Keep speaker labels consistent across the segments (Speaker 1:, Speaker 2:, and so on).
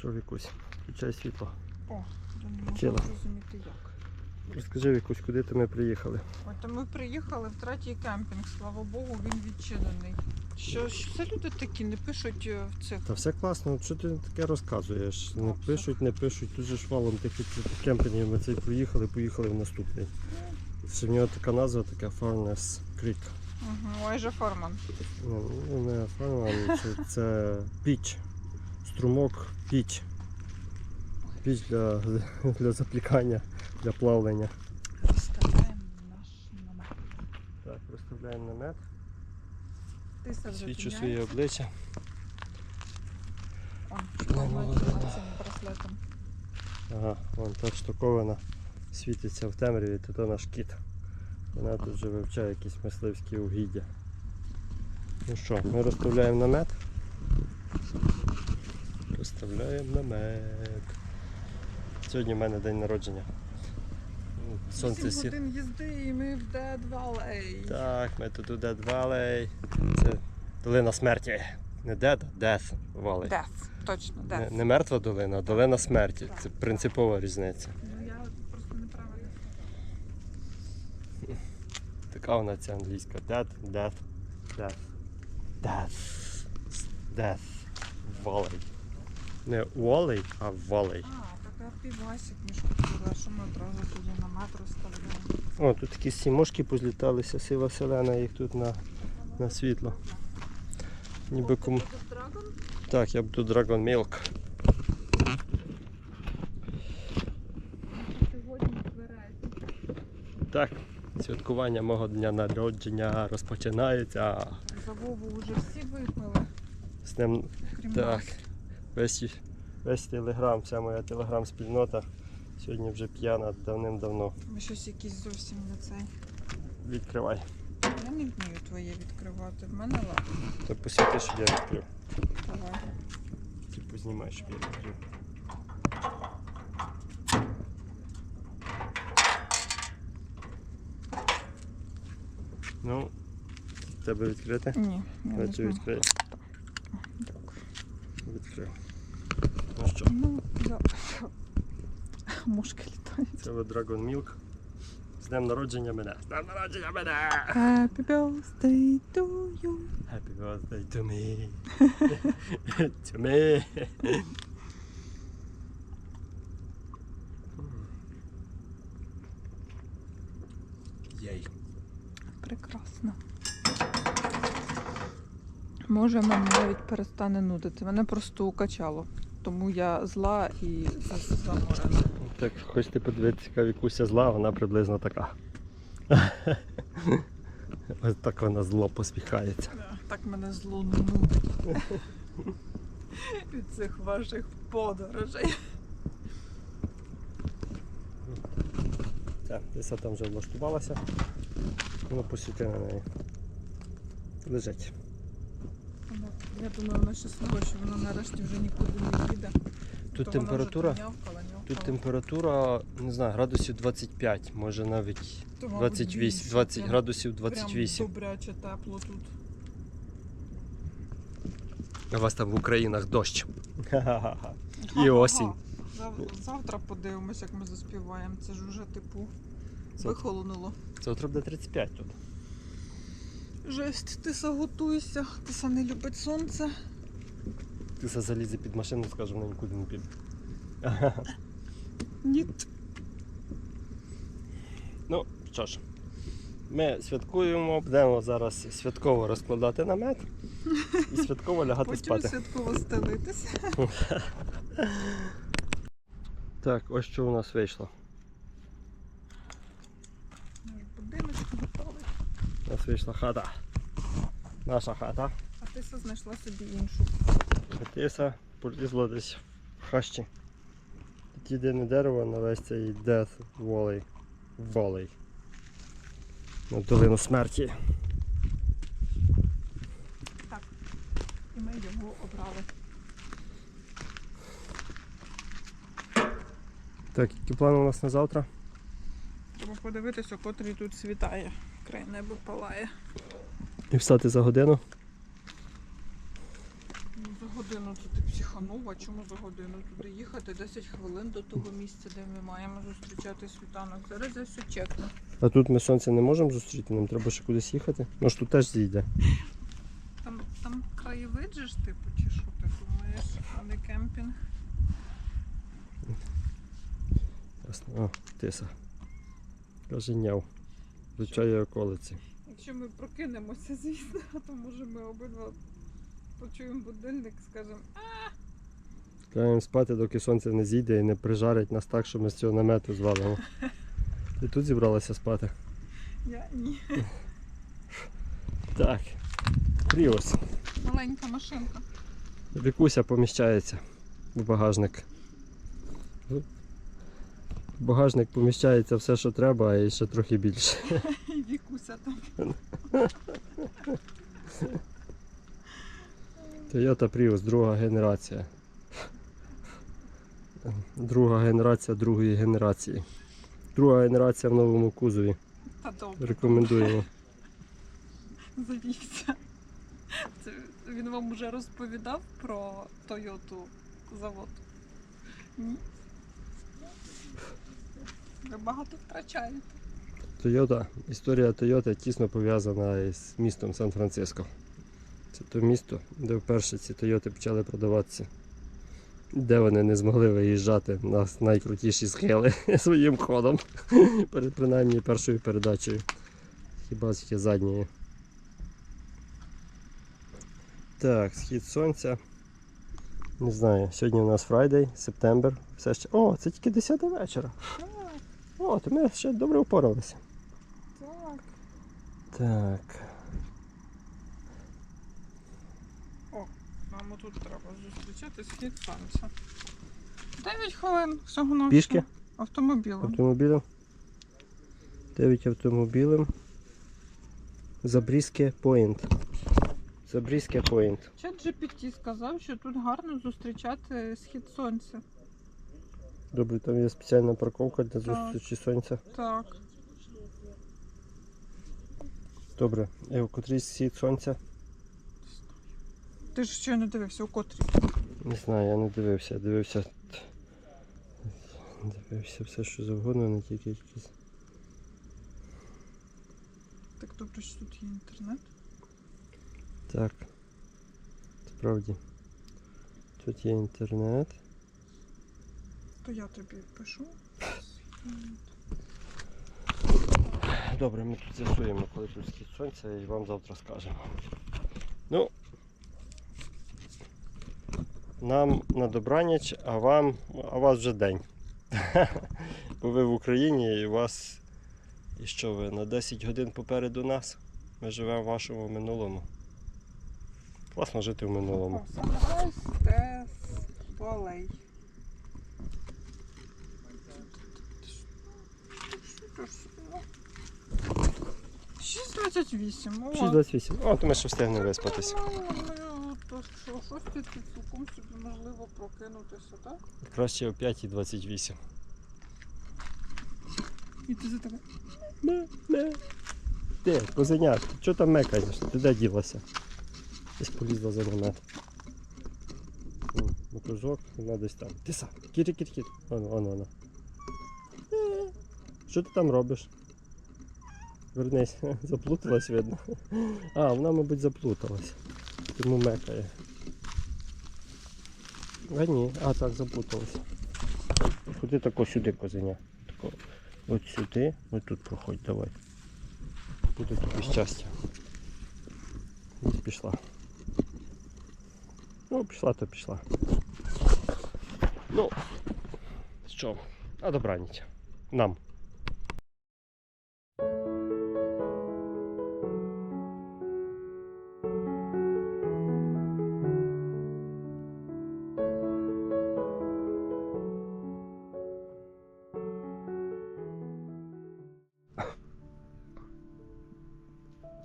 Speaker 1: Що Вікусь, включай світло.
Speaker 2: О, я не можу зрозуміти як.
Speaker 1: Розкажи Вікусь, куди то ми приїхали.
Speaker 2: От ми приїхали в третій кемпінг, слава Богу, він відчинений. Що, що це люди такі не пишуть е, в цих.
Speaker 1: Та все класно, що ти таке розказуєш? Не
Speaker 2: Ну, все.
Speaker 1: пишуть, не пишуть, тут же ж валом тих кемпінгів ми цей проїхали, поїхали в наступний. Ще в нього така назва, така Farness Creek.
Speaker 2: Угу, Ойже Форман.
Speaker 1: Ну, ну, не Farness, це, це піч. Струмок піч. Піч для, для запікання, для плавлення.
Speaker 2: Розставляємо наш намет.
Speaker 1: Так, розставляємо намет. Свічу своє обличчя.
Speaker 2: Цим браслетом.
Speaker 1: Ага, вон та штуковина світиться в темряві, то то наш кіт. Вона тут вже вивчає якісь мисливські угіддя. Ну що, ми розставляємо намет. Розставляємо намет. Сьогодні в мене день народження. Сонце
Speaker 2: 8
Speaker 1: сі.
Speaker 2: годин їзди і ми в Dead Valley.
Speaker 1: Так, ми тут у Dead Valley. Це долина смерті. Не Dead, а Death Valley.
Speaker 2: Death, точно,
Speaker 1: Не,
Speaker 2: Death.
Speaker 1: не мертва долина, а долина смерті. Це принципова різниця.
Speaker 2: Ну я просто неправильно сказала.
Speaker 1: Така вона ця англійська. Death, death, death. Death. Death. Valley. Не Валей, а Валей.
Speaker 2: А, така півасик купила, що ми одразу тоді намет розставляємо.
Speaker 1: О, тут такі сімошки позліталися, сива селена їх тут на, на світло. Ніби кому. Так, я буду Dragon Milk. Так, святкування мого дня народження розпочинається.
Speaker 2: За Вову вже всі випили,
Speaker 1: З ним
Speaker 2: крім
Speaker 1: Так.
Speaker 2: нас.
Speaker 1: Весь, весь телеграм, вся моя телеграм-спільнота сьогодні вже п'яна давним-давно.
Speaker 2: Ми щось якісь зовсім не цей.
Speaker 1: Відкривай.
Speaker 2: Я не вмію твоє відкривати. В мене ладно.
Speaker 1: То посвіти, щоб я відкрив.
Speaker 2: Давай.
Speaker 1: Типу знімай, щоб я відкрив. Ну, тебе відкрите?
Speaker 2: Ні, я не знаю.
Speaker 1: відкрию.
Speaker 2: Дякую.
Speaker 1: Відкрив. Ну що,
Speaker 2: Ну, я... Мушки літають.
Speaker 1: це ви Dragon Milk. З днем народження мене. З днем народження мене!
Speaker 2: Happy birthday to you.
Speaker 1: Happy birthday to me. to me. Єй.
Speaker 2: Прекрасно. Може, мене навіть перестане нудити. Мене просто укачало. Тому я зла і за- заморена.
Speaker 1: Так, хочете подивитися, яка вікуся зла, вона приблизно така. Ось так вона зло посміхається.
Speaker 2: Так мене зло нудить. Від цих ваших подорожей.
Speaker 1: Так, десь там вже влаштувалася. Ну, посвіти на неї. Лежить.
Speaker 2: Я думаю, вона щаслива, що вона нарешті вже нікуди не їде.
Speaker 1: Тут
Speaker 2: То вона
Speaker 1: температура,
Speaker 2: вже нявкала, нявкала.
Speaker 1: тут температура, не знаю, градусів 25, може навіть
Speaker 2: То, мабуть,
Speaker 1: 28,
Speaker 2: більше.
Speaker 1: 20
Speaker 2: Прям-
Speaker 1: градусів
Speaker 2: Прям
Speaker 1: 28.
Speaker 2: добряче тепло тут.
Speaker 1: У вас там в Українах дощ.
Speaker 2: Ага,
Speaker 1: осінь.
Speaker 2: Зав- Завтра подивимось, як ми заспіваємо. Це ж уже типу
Speaker 1: Завтра.
Speaker 2: вихолонуло.
Speaker 1: Завтра буде 35 тут.
Speaker 2: Жесть, ти готуйся, ти не любить сонце.
Speaker 1: Ти за залізе під машину, скаже, вона нікуди не піде.
Speaker 2: Ні.
Speaker 1: Ну, що ж, ми святкуємо, будемо зараз святково розкладати намет і святково лягати
Speaker 2: Потім
Speaker 1: спати.
Speaker 2: святково стелитися.
Speaker 1: Так, ось що у нас вийшло.
Speaker 2: Наш будиночок готовий.
Speaker 1: У нас вийшла хата. Наша хата.
Speaker 2: А ти все знайшла собі іншу.
Speaker 1: Тиса полізла десь в хащі. Тут єдине дерево на весь цей Death Valley. Valley. На долину смерті. Так.
Speaker 2: І ми його обрали.
Speaker 1: Так, які плани у нас на завтра?
Speaker 2: Треба подивитися, котрий тут світає. Край небо палає.
Speaker 1: І встати за годину.
Speaker 2: Ну, За годину це ти психанув, а чому за годину туди їхати? 10 хвилин до того місця, де ми маємо зустрічати світанок. Зараз я все чекну.
Speaker 1: А тут ми сонце не можемо зустріти, нам треба ще кудись їхати. Може тут теж зійде.
Speaker 2: Там, там краєвид же ж типу, чи що ти думаєш, а не кемпінг.
Speaker 1: Ясно. О, тиса. Каже няв. Вивчає околиці.
Speaker 2: Якщо ми прокинемося, звісно, то може ми обидва почуємо будильник, скажемо,
Speaker 1: Лягаємо спати, доки сонце не зійде і не прижарить нас так, що ми з цього намету звалимо. Ти тут зібралася спати?
Speaker 2: я ні.
Speaker 1: Так. Пріус.
Speaker 2: Маленька машинка.
Speaker 1: Вікуся поміщається в багажник. В багажник поміщається все, що треба, а і ще трохи більше.
Speaker 2: І вікуся там.
Speaker 1: Toyota Prius, друга генерація. Друга генерація другої генерації. Друга генерація в новому кузові.
Speaker 2: Та добре.
Speaker 1: Рекомендуємо.
Speaker 2: Завівся. Це він вам уже розповідав про Тойоту завод? Ні. Ви багато втрачаєте.
Speaker 1: Toyota, історія Toyota тісно пов'язана із містом Сан-Франциско. Це то місто, де вперше ці Toyota почали продаватися. Де вони не змогли виїжджати на найкрутіші схили своїм ходом. Перед принаймні першою передачею. Хіба тільки задньою. Так, схід сонця. Не знаю, сьогодні у нас Фрайдей, септембр. Все ще. О, це тільки 10 вечора.
Speaker 2: Так,
Speaker 1: О, то ми ще добре впоралися.
Speaker 2: так.
Speaker 1: Так.
Speaker 2: О, Нам тут треба зустрічати схід сонця. 9 хвилин всього на
Speaker 1: Пішки?
Speaker 2: Автомобілем.
Speaker 1: Автомобілем. 9 автомобілем. Забрізьке Пойнт. Забрізьке Пойнт.
Speaker 2: Чат GPT сказав, що тут гарно зустрічати схід сонця.
Speaker 1: Добре, там є спеціальна парковка для зустрічі сонця.
Speaker 2: Так.
Speaker 1: Добре, і у котрій схід сонця?
Speaker 2: Ти ж ще не дивився у котрій.
Speaker 1: Не знаю, я не дивився. Я дивився. Дивився все, що завгодно, не тільки якісь.
Speaker 2: Так добре, що тут є інтернет.
Speaker 1: Так. Справді. Тут є інтернет.
Speaker 2: То я тобі пишу.
Speaker 1: Добре, ми тут з'ясуємо, коли тут схід сонця і вам завтра скажемо. Ну, нам на добраніч, а вам, а вас вже день. Бо ви в Україні і у вас, і що ви, на 10 годин попереду нас. Ми живемо в вашому минулому. Класно жити в минулому.
Speaker 2: Sunrise Test Valley. 6.28. О,
Speaker 1: 6.28. О, то ми ще встигнемо виспатись.
Speaker 2: Ну, то що, щось ти тут цілком собі можливо прокинутися, так?
Speaker 1: Краще о 5.28.
Speaker 2: І ти за тебе.
Speaker 1: Ти, козенят, що там мекаєш? Ти де ділася? Десь полізла за намет. О, Мотузок, вона десь там. Ти сам. Кіті, кіті, кіті. Воно, воно, воно. Що ти там робиш? Вернись, заплуталась, видно. А, вона, мабуть, заплуталась. Тому мекає. А ні, а так заплуталась. Куди тако сюди козеня? Тако. От сюди, от тут проходь, давай. Буде тобі щастя. Ось пішла. Ну, пішла, то пішла. Ну, що, а добраніч. Нам.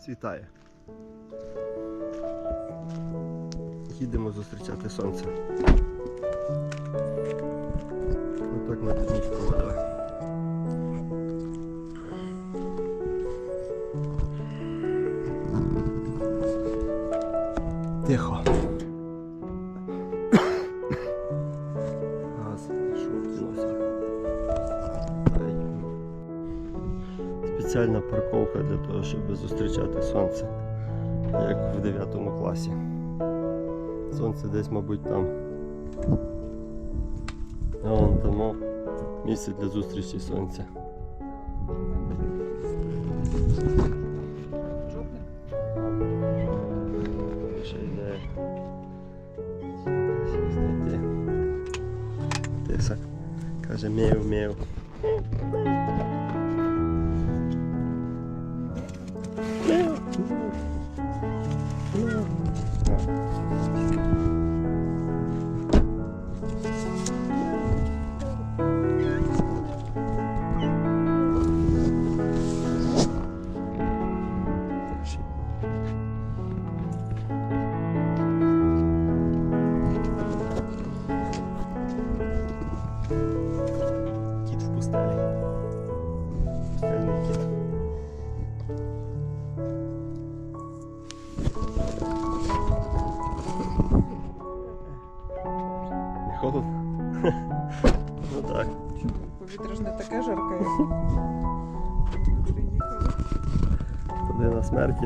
Speaker 1: Світає. Їдемо зустрічати сонце. Отак ми тут ніч проводили. Тихо. Щоб зустрічати сонце, як в 9 класі. Сонце десь, мабуть, там. А вон тому місце для зустрічі сонця. Ще йде. Тиса. Каже мєв. Мєв.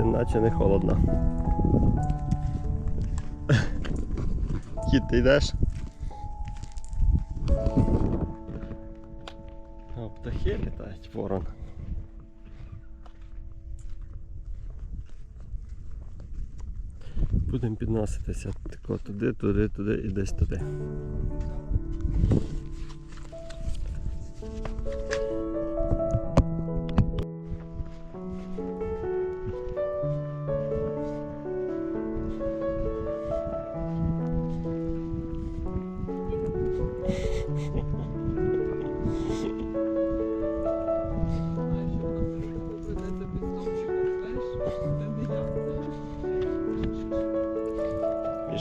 Speaker 1: На наче не холодно. Кіт, ти йдеш? О, птахи літають, ворон. Будемо підноситися тако туди, туди, туди і десь туди.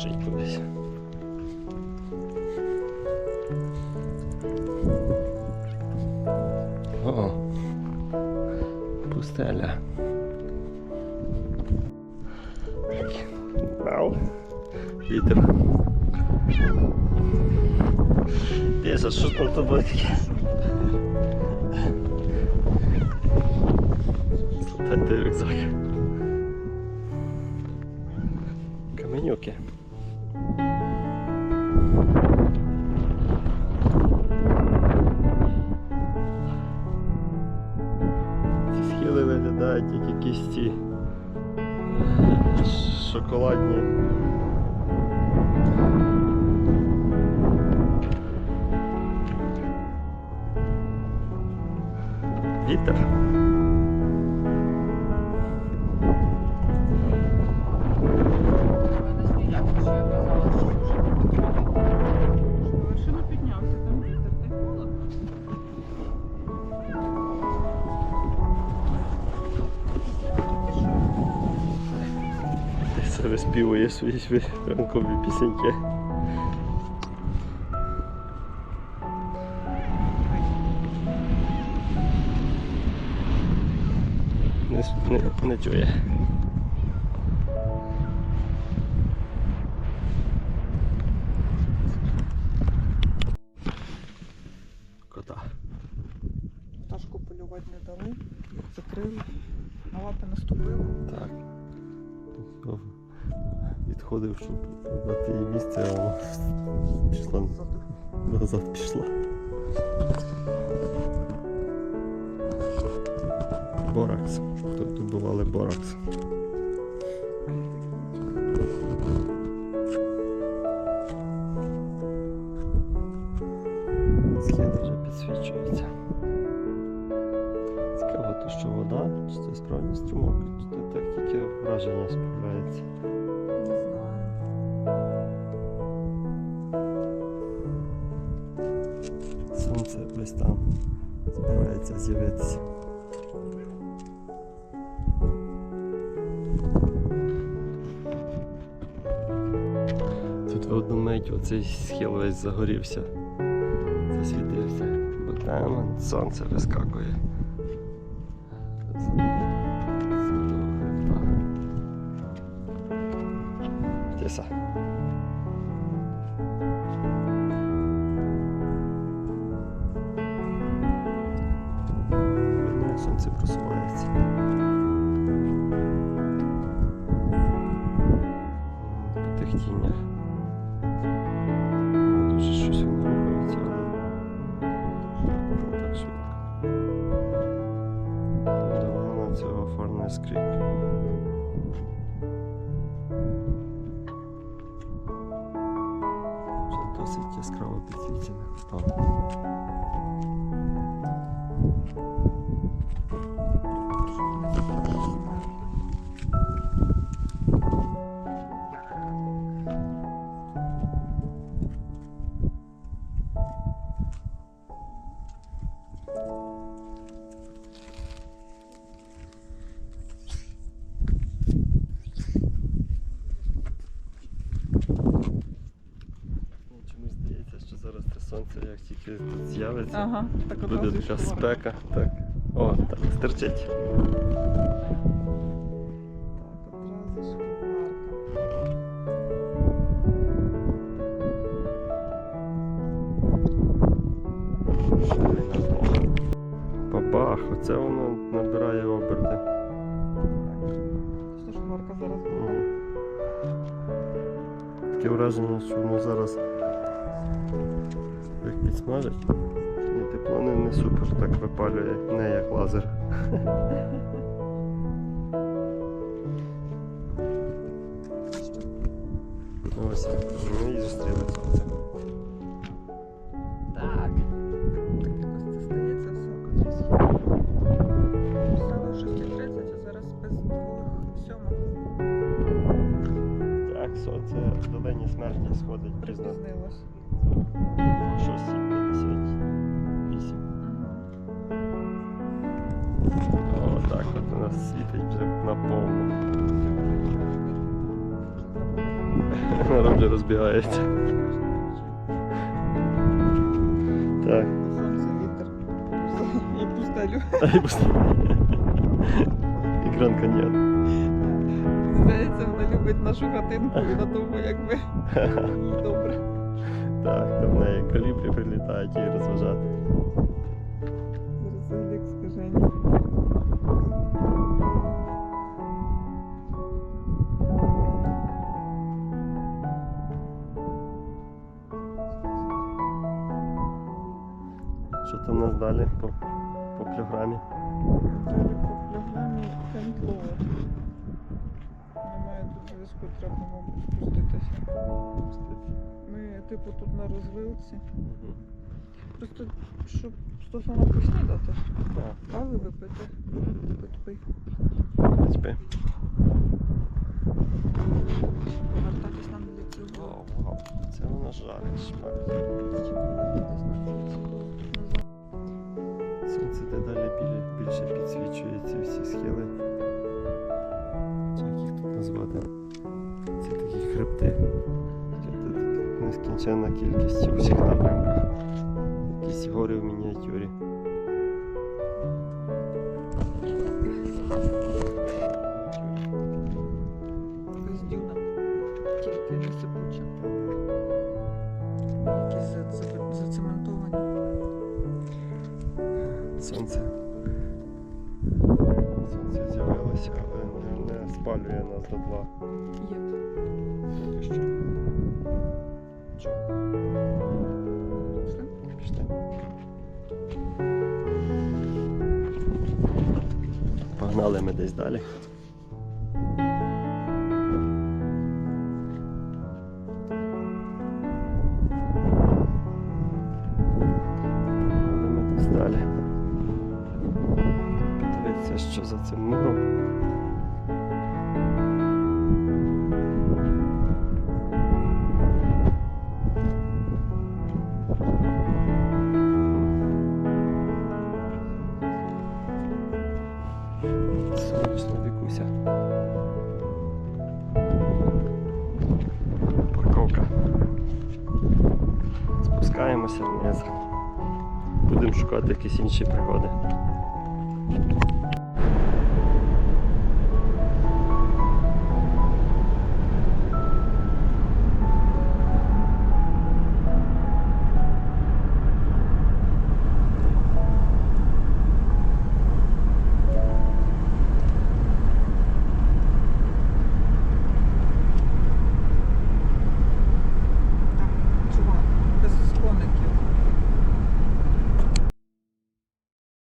Speaker 1: Біжить кудись. О, пустеля. Вау. Вітер. Десь, що там тобою таке? Слухайте рюкзак. Каменюки. Ці схили виглядають як якісь ці шоколадні. Вітер.
Speaker 2: sobie spiły, i słyszeliśmy
Speaker 1: Frankowi piosenkę. Nie, nie, nie czuję. Місце, а пішла назад пішла. Боракс. Тут добували боракс. З'явитися. Тут в одну мить оцей схил весь загорівся, засвітився, бо там сонце вискакує. Сонце, тут з'явиться,
Speaker 2: Ага, так
Speaker 1: буде така спека. Так. О, так, стерчить. Як підсмажить. Ні, тепло не, не супер так випалює, не як лазер. Ось, вже розбігається. Так.
Speaker 2: Сонце, вітер. І пустелю.
Speaker 1: Ай, просто. Екран коньяк.
Speaker 2: Здається, вона любить нашу хатинку і на тому якби їй добре.
Speaker 1: Так, то в неї калібри прилітають її розважати. У нас далі по, по програмі?
Speaker 2: Далі по програмі Кентлоу. Немає тут зв'язку, треба, мабуть, спуститися. Ми, типу, тут на розвилці. Просто, щоб стосовно поснідати, кави випити, пить
Speaker 1: спи.
Speaker 2: повертатись нам для цього.
Speaker 1: Вау, вау. Це воно жарить шмак. Сонце дедалі більше підсвічує ці всі схили. Як їх тут назвати? Ці такі хребти. Тут нескінченна кількість у всіх напрямках. Якісь гори в мініатюрі. Спалює два.
Speaker 2: Є.
Speaker 1: Поки що. Чо?
Speaker 2: Все?
Speaker 1: Пішли. Погнали ми десь далі. Спускаємося вниз. Будемо шукати якісь інші пригоди.